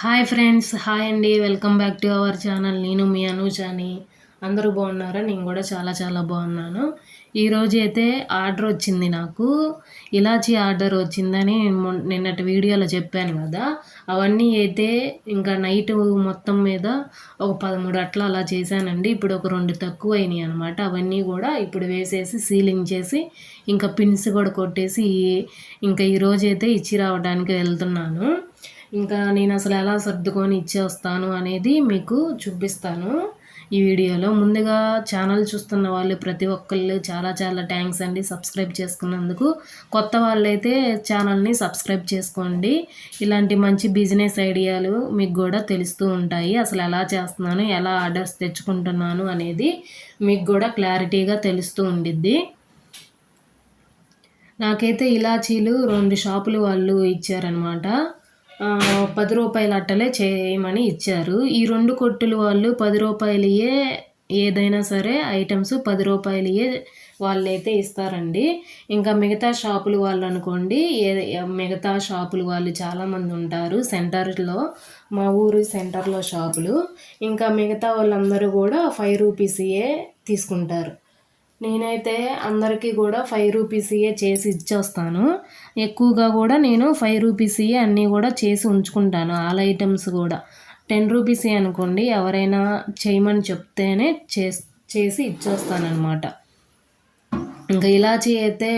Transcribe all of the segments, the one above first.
Hi friends hi అండి. Welcome back to our channel. నేను మీ అనుజాని. అందరూ బాగున్నారా? నేను కూడా చాలా చాలా బాగున్నాను. ఈరోజు అయితే ఆర్డర్ వచ్చింది నాకు. ఇలాచీ ఆర్డర్ వచ్చిందని నిన్నటి వీడియోలో చెప్పాను కదా. అవన్నీ అయితే ఇంకా నైట్ మొత్తం మీద ఒక పదమూడు అట్లా అలా చేశానండి. ఇప్పుడు ఒక రెండు తక్కువ అయినాయి అనమాట అవన్నీ కూడా ఇప్పుడు వేసేసి సీలింగ్ చేసి ఇంకా పిన్స్ కూడా కొట్టేసి ఇంకా ఈరోజు అయితే ఇచ్చి రావడానికి వెళ్తున్నాను. ఇంకా నేను అసలు ఎలా సర్దుకొని ఇచ్చేస్తాను అనేది మీకు చూపిస్తాను ఈ వీడియోలో. ముందుగా ఛానల్ చూస్తున్న వాళ్ళు ప్రతి ఒక్కళ్ళు చాలా చాలా థ్యాంక్స్ అండి సబ్స్క్రైబ్ చేసుకున్నందుకు. కొత్త వాళ్ళైతే ఛానల్ని సబ్స్క్రైబ్ చేసుకోండి. ఇలాంటి మంచి బిజినెస్ ఐడియాలు మీకు కూడా తెలుస్తూ ఉంటాయి. అసలు ఎలా చేస్తున్నాను ఎలా ఆర్డర్స్ తెచ్చుకుంటున్నాను అనేది మీకు కూడా క్లారిటీగా తెలుస్తూ ఉండిద్ది. నాకైతే ఇలాచీలు రెండు షాపులు వాళ్ళు ఇచ్చారనమాట పది రూపాయల అట్టలే చేయమని ఇచ్చారు. ఈ రెండు కొట్టులు వాళ్ళు పది రూపాయలయే ఏదైనా సరే ఐటమ్స్ పది రూపాయలయే వాళ్ళైతే ఇస్తారండి. ఇంకా మిగతా షాపులు వాళ్ళు అనుకోండి ఏ మిగతా షాపులు వాళ్ళు చాలామంది ఉంటారు సెంటర్లో మా ఊరు సెంటర్లో షాపులు. ఇంకా మిగతా వాళ్ళందరూ కూడా ఫైవ్ రూపీస్యే తీసుకుంటారు. నేనైతే అందరికీ కూడా ఫైవ్ రూపీసీయే చేసి ఇచ్చేస్తాను. ఎక్కువగా కూడా నేను ఫైవ్ రూపీసీయే అన్నీ కూడా చేసి ఉంచుకుంటాను ఆల్ ఐటమ్స్ కూడా. టెన్ రూపీసే అనుకోండి ఎవరైనా చేయమని చెప్తేనే చే చేసి ఇచ్చేస్తానమాట ఇంకా ఇలాచీ అయితే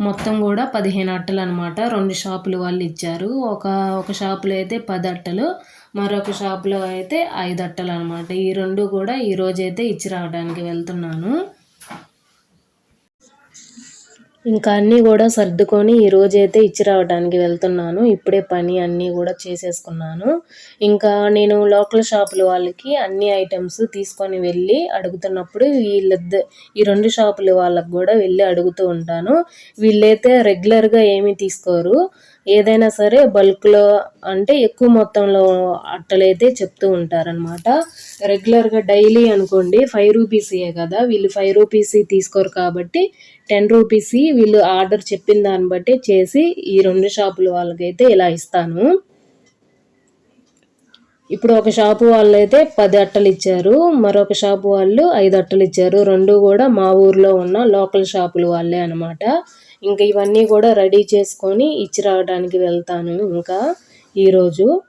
మొత్తం కూడా పదిహేను అట్టలు అనమాట రెండు షాపులు వాళ్ళు ఇచ్చారు. ఒక ఒక షాపులో అయితే పది అట్టలు మరొక షాపులో అయితే ఐదు అట్టలు అనమాట ఈ రెండు కూడా ఈరోజైతే ఇచ్చి రావడానికి వెళ్తున్నాను. ఇంకా అన్నీ కూడా సర్దుకొని ఈ రోజైతే ఇచ్చి రావడానికి వెళ్తున్నాను. ఇప్పుడే పని అన్నీ కూడా చేసేసుకున్నాను. ఇంకా నేను లోకల్ షాపుల వాళ్ళకి అన్ని ఐటమ్స్ తీసుకొని వెళ్ళి అడుగుతున్నప్పుడు వీళ్ళిద్ద ఈ రెండు షాపుల వాళ్ళకి కూడా వెళ్ళి అడుగుతూ ఉంటాను. వీళ్ళైతే రెగ్యులర్గా ఏమీ తీసుకోరు. ఏదైనా సరే బల్క్లో అంటే ఎక్కువ మొత్తంలో అట్టలైతే చెప్తూ ఉంటారనమాట రెగ్యులర్గా డైలీ అనుకోండి ఫైవ్ రూపీసే కదా వీళ్ళు ఫైవ్ రూపీస్ తీసుకోరు కాబట్టి టెన్ రూపీస్ వీళ్ళు ఆర్డర్ చెప్పిన దాన్ని బట్టి చేసి ఈ రెండు షాపుల వాళ్ళకైతే ఇలా ఇస్తాను. ఇప్పుడు ఒక షాపు వాళ్ళు అయితే పది అట్టలు ఇచ్చారు మరొక షాపు వాళ్ళు ఐదు అట్టలు ఇచ్చారు. రెండు కూడా మా ఊర్లో ఉన్న లోకల్ షాపుల వాళ్ళే అనమాట ఇంకా ఇవన్నీ కూడా రెడీ చేసుకొని ఇచ్చి రావడానికి వెళ్తాను ఇంకా ఈరోజు.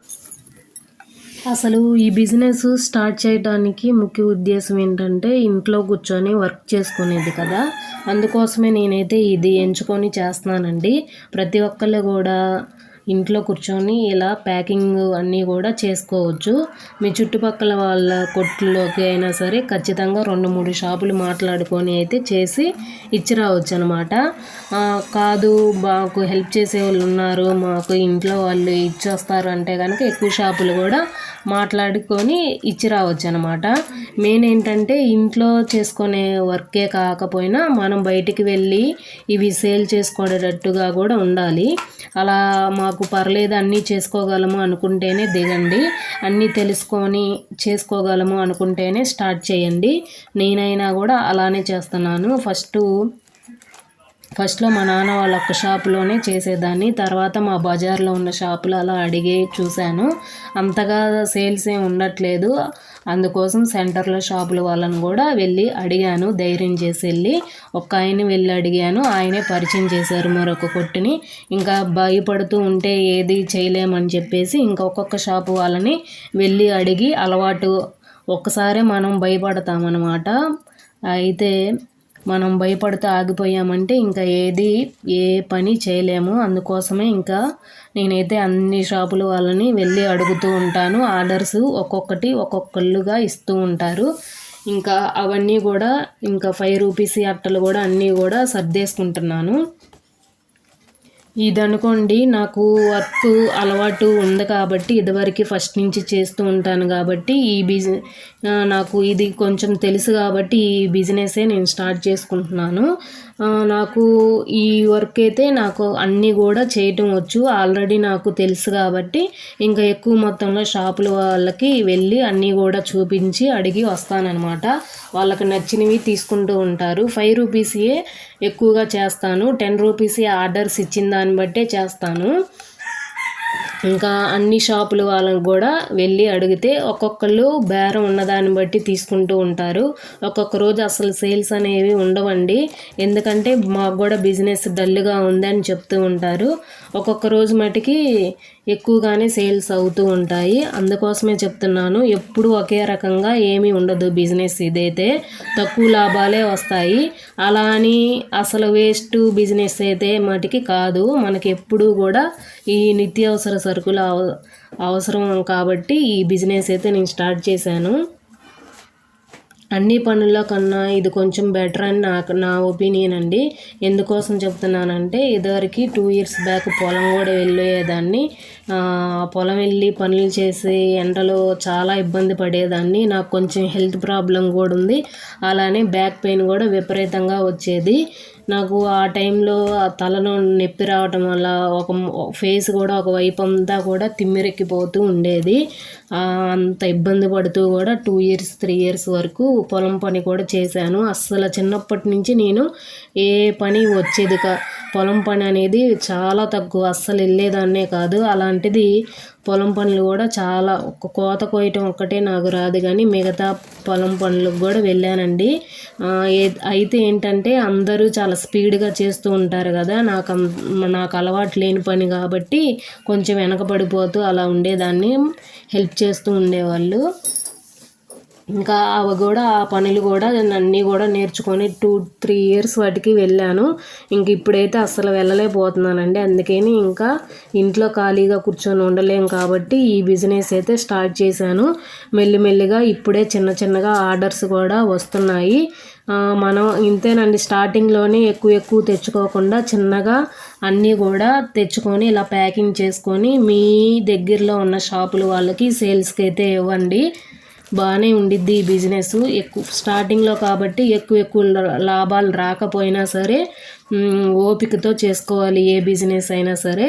అసలు ఈ బిజినెస్ స్టార్ట్ చేయడానికి ముఖ్య ఉద్దేశం ఏంటంటే ఇంట్లో కూర్చొని వర్క్ చేసుకునేది కదా. అందుకోసమే నేనైతే ఇది ఎంచుకొని చేస్తున్నానండి. ప్రతి ఒక్కళ్ళు కూడా ఇంట్లో కూర్చొని ఇలా ప్యాకింగ్ అన్నీ కూడా చేసుకోవచ్చు. మీ చుట్టుపక్కల వాళ్ళ కొట్టులోకి అయినా సరే ఖచ్చితంగా రెండు మూడు షాపులు మాట్లాడుకొని అయితే చేసి ఇచ్చి రావచ్చు అనమాట కాదు మాకు హెల్ప్ చేసే వాళ్ళు ఉన్నారు మాకు ఇంట్లో వాళ్ళు ఇచ్చేస్తారు అంటే కనుక ఎక్కువ షాపులు కూడా మాట్లాడుకొని ఇచ్చి రావచ్చు అనమాట మెయిన్ ఏంటంటే ఇంట్లో చేసుకునే వర్కే కాకపోయినా మనం బయటికి వెళ్ళి ఇవి సేల్ చేసుకునేటట్టుగా కూడా ఉండాలి. అలా మాకు పర్లేదు అన్నీ చేసుకోగలము అనుకుంటేనే దిగండి. అన్నీ తెలుసుకొని చేసుకోగలము అనుకుంటేనే స్టార్ట్ చేయండి. నేనైనా కూడా అలానే చేస్తున్నాను. ఫస్ట్ ఫస్ట్లో మా నాన్న వాళ్ళ ఒక్క షాపులోనే చేసేదాన్ని. తర్వాత మా బజార్లో ఉన్న షాపులు అలా అడిగి చూశాను. అంతగా సేల్స్ ఏం ఉండట్లేదు. అందుకోసం సెంటర్లో షాపుల వాళ్ళని కూడా వెళ్ళి అడిగాను. ధైర్యం చేసి వెళ్ళి ఒక్క ఆయన వెళ్ళి అడిగాను. ఆయనే పరిచయం చేశారు మరొక కొట్టుని. ఇంకా భయపడుతూ ఉంటే ఏది చేయలేమని చెప్పేసి ఇంకొక షాపు వాళ్ళని వెళ్ళి అడిగి అలవాటు ఒక్కసారే మనం భయపడతామన్నమాట. అయితే మనం భయపడుతూ ఆగిపోయామంటే ఇంకా ఏది ఏ పని చేయలేము. అందుకోసమే ఇంకా నేనైతే అన్ని షాపుల వాళ్ళని వెళ్ళి అడుగుతూ ఉంటాను. ఆర్డర్స్ ఒక్కొక్కటి ఒక్కొక్కళ్ళుగా ఇస్తూ ఉంటారు. ఇంకా అవన్నీ కూడా ఇంకా ఫైవ్ రూపీస్ అట్టలు కూడా అన్నీ కూడా సర్దేసుకుంటున్నాను. ఇది అనుకోండి నాకు వర్క్ అలవాటు ఉంది కాబట్టి ఇదివరకు ఫస్ట్ నుంచి చేస్తూ ఉంటాను కాబట్టి ఈ బిజినెస్ నాకు ఇది కొంచెం తెలుసు కాబట్టి ఈ బిజినెసే నేను స్టార్ట్ చేసుకుంటున్నాను. నాకు ఈ వర్క్ అయితే నాకు అన్నీ కూడా చేయటం వచ్చు. ఆల్రెడీ నాకు తెలుసు కాబట్టి ఇంకా ఎక్కువ మొత్తంలో షాపుల వాళ్ళకి వెళ్ళి అన్నీ కూడా చూపించి అడిగి వస్తానన్నమాట. వాళ్ళకి నచ్చినవి తీసుకుంటూ ఉంటారు. ఫైవ్ రూపీస్యే ఎక్కువగా చేస్తాను. టెన్ రూపీస్ ఆర్డర్స్ ఇచ్చిన దాన్ని బట్టే చేస్తాను. ఇంకా అన్ని షాపుల వాళ్ళని కూడా వెళ్ళి అడిగితే ఒక్కొక్కళ్ళు బేరం ఉన్నదాన్ని బట్టి తీసుకుంటూ ఉంటారు. ఒక్కొక్క రోజు అసలు సేల్స్ అనేవి ఉండవండి. ఎందుకంటే మాకు కూడా బిజినెస్ డల్గా ఉందని చెప్తూ ఉంటారు. ఒక్కొక్క రోజు మటుకి ఎక్కువగానే సేల్స్ అవుతూ ఉంటాయి. అందుకోసమే చెప్తున్నాను ఎప్పుడు ఒకే రకంగా ఏమీ ఉండదు బిజినెస్ ఇదైతే. తక్కువ లాభాలే వస్తాయి. అలా అని అసలు వేస్ట్ బిజినెస్ అయితే మటుకి కాదు. మనకి ఎప్పుడూ కూడా ఈ నిత్యావసర సరుకులు అవ అవసరం కాబట్టి ఈ బిజినెస్ అయితే నేను స్టార్ట్ చేశాను. అన్ని పనుల్లో కన్నా ఇది కొంచెం బెటర్ అని నాకు నా ఒపీనియన్ అండి. ఎందుకోసం చెప్తున్నానంటే ఇదివరకు టూ ఇయర్స్ బ్యాక్ పొలం కూడా వెళ్ళేదాన్ని. పొలం వెళ్ళి పనులు చేసి ఎండలో చాలా ఇబ్బంది పడేదాన్ని. నాకు కొంచెం హెల్త్ ప్రాబ్లం కూడా ఉంది. అలానే బ్యాక్ పెయిన్ కూడా విపరీతంగా వచ్చేది. నాకు ఆ టైంలో తలలో నొప్పి రావటం వల్ల ఒక ఫేస్ కూడా ఒక వైపు అంతా కూడా తిమ్మిరెక్కిపోతూ ఉండేది. అంత ఇబ్బంది పడుతూ కూడా టూ ఇయర్స్ త్రీ ఇయర్స్ వరకు పొలం పని కూడా చేశాను. అస్సలు చిన్నప్పటి నుంచి నేను ఏ పని వచ్చేది కా పొలం పని అనేది చాలా తక్కువ. అస్సలు వెళ్ళేదాన్నే కాదు. అలాంటిది పొలం పనులు కూడా చాలా ఒక కోత కోయటం ఒక్కటే నాకు రాదు. కానీ మిగతా పొలం పనులకు కూడా వెళ్ళానండి. అయితే ఏంటంటే అందరూ చాలా స్పీడ్గా చేస్తూ ఉంటారు కదా నాకు నాకు అలవాటు లేని పని కాబట్టి కొంచెం వెనకబడిపోతూ అలా ఉండేదాన్ని హెల్ప్ చేస్తూ ఉండేవాళ్ళు. ఇంకా అవి కూడా ఆ పనులు కూడా నేను అన్నీ కూడా నేర్చుకొని టూ త్రీ ఇయర్స్ వాటికి వెళ్ళాను. ఇంక ఇప్పుడైతే అస్సలు వెళ్ళలేకపోతున్నానండి. అందుకని ఇంకా ఇంట్లో ఖాళీగా కూర్చొని ఉండలేం కాబట్టి ఈ బిజినెస్ అయితే స్టార్ట్ చేశాను. మెల్లిమెల్లిగా ఇప్పుడే చిన్న చిన్నగా ఆర్డర్స్ కూడా వస్తున్నాయి. మనం ఇంతేనండి స్టార్టింగ్లోనే ఎక్కువ ఎక్కువ తెచ్చుకోకుండా చిన్నగా అన్నీ కూడా తెచ్చుకొని ఇలా ప్యాకింగ్ చేసుకొని మీ దగ్గరలో ఉన్న షాపుల వాళ్ళకి సేల్స్కి అయితే ఇవ్వండి. బాగానే ఉండిద్ది ఈ బిజినెస్ ఎక్కువ స్టార్టింగ్లో కాబట్టి ఎక్కువ ఎక్కువ లాభాలు రాకపోయినా సరే ఓపికతో చేసుకోవాలి ఏ బిజినెస్ అయినా సరే.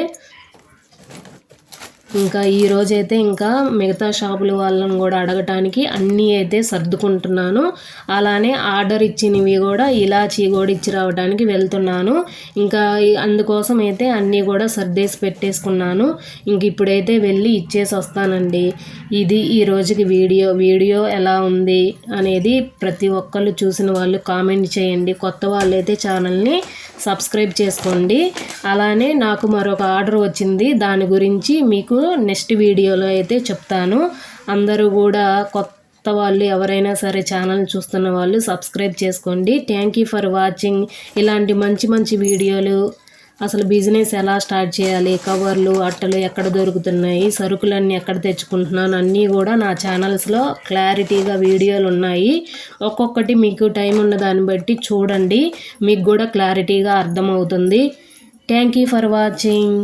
ఇంకా ఈ రోజైతే ఇంకా మిగతా షాపుల వాళ్ళని కూడా అడగటానికి అన్నీ అయితే సర్దుకుంటున్నాను. అలానే ఆర్డర్ ఇచ్చినవి కూడా ఇలాచీ కూడా ఇచ్చి రావడానికి వెళ్తున్నాను. ఇంకా అందుకోసం అయితే అన్నీ కూడా సర్దేసి పెట్టేసుకున్నాను. ఇంక ఇప్పుడైతే వెళ్ళి ఇచ్చేసి వస్తానండి. ఇది ఈ రోజుకి వీడియో. వీడియో ఎలా ఉంది అనేది ప్రతి ఒక్కళ్ళు చూసిన వాళ్ళు కామెంట్ చేయండి. కొత్త వాళ్ళైతే ఛానల్ని సబ్స్క్రైబ్ చేసుకోండి. అలానే నాకు మరొక ఆర్డర్ వచ్చింది. దాని గురించి మీకు నెక్స్ట్ వీడియోలో అయితే చెప్తాను. అందరూ కూడా కొత్త వాళ్ళు ఎవరైనా సరే ఛానల్ చూస్తున్న వాళ్ళు సబ్స్క్రైబ్ చేసుకోండి. థ్యాంక్ యూ ఫర్ వాచింగ్ ఇలాంటి మంచి మంచి వీడియోలు అసలు బిజినెస్ ఎలా స్టార్ట్ చేయాలి కవర్లు అట్టలు ఎక్కడ దొరుకుతున్నాయి సరుకులన్నీ ఎక్కడ తెచ్చుకుంటున్నాను అన్నీ కూడా నా ఛానల్స్లో క్లారిటీగా వీడియోలు ఉన్నాయి. ఒక్కొక్కటి మీకు టైం ఉన్న దాన్ని బట్టి చూడండి. మీకు కూడా క్లారిటీగా అర్థమవుతుంది. Thank you for watching